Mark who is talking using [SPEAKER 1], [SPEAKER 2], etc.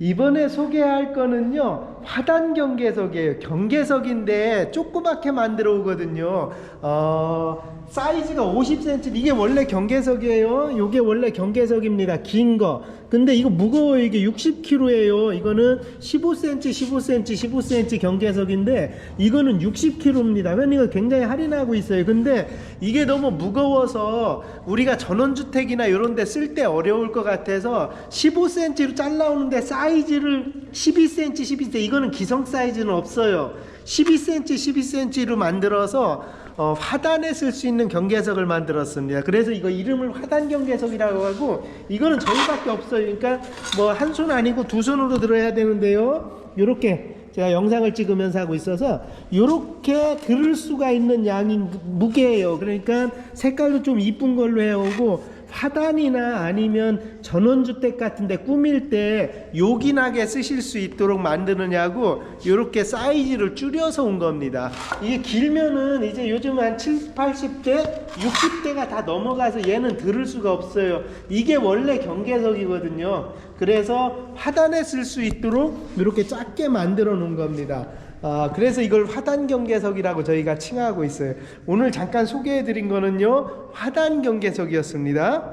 [SPEAKER 1] 이번에 소개할 거는요 화단 경계석이에요. 경계석인데 조그맣게 만들어 오거든요. 어 사이즈가 50cm 이게 원래 경계석이에요. 이게 원래 경계석입니다. 긴 거. 근데 이거 무거워요. 이게 60kg예요. 이거는 15cm 15cm 15cm 경계석인데 이거는 60kg입니다. 현이가 굉장히 할인하고 있어요. 근데 이게 너무 무거워서 우리가 전원주택이나 이런 데 쓸 때 어려울 것 같아서 15cm로 잘라오는데 사이즈를 12cm 12cm 이거는 기성 사이즈는 없어요 12cm 12cm로 만들어서 어, 화단에 쓸 수 있는 경계석을 만들었습니다. 그래서 이거 이름을 화단 경계석이라고 하고 이거는 저희밖에 없어요. 그러니까 뭐 한 손 아니고 두 손으로 들어야 되는데요. 요렇게 제가 영상을 찍으면서 하고 있어서 요렇게 들을 수가 있는 양인 무게예요. 그러니까 색깔도 좀 이쁜 걸로 해오고 화단이나 아니면 전원주택 같은데 꾸밀 때 요긴하게 쓰실 수 있도록 만드느냐고 이렇게 사이즈를 줄여서 온 겁니다. 이게 길면은 이제 요즘 한 7, 80대, 60대가 다 넘어가서 얘는 들을 수가 없어요. 이게 원래 경계석이거든요. 그래서 화단에 쓸 수 있도록 이렇게 작게 만들어 놓은 겁니다. 아, 그래서 이걸 화단 경계석이라고 저희가 칭하고 있어요. 오늘 잠깐 소개해 드린 거는요, 화단 경계석이었습니다.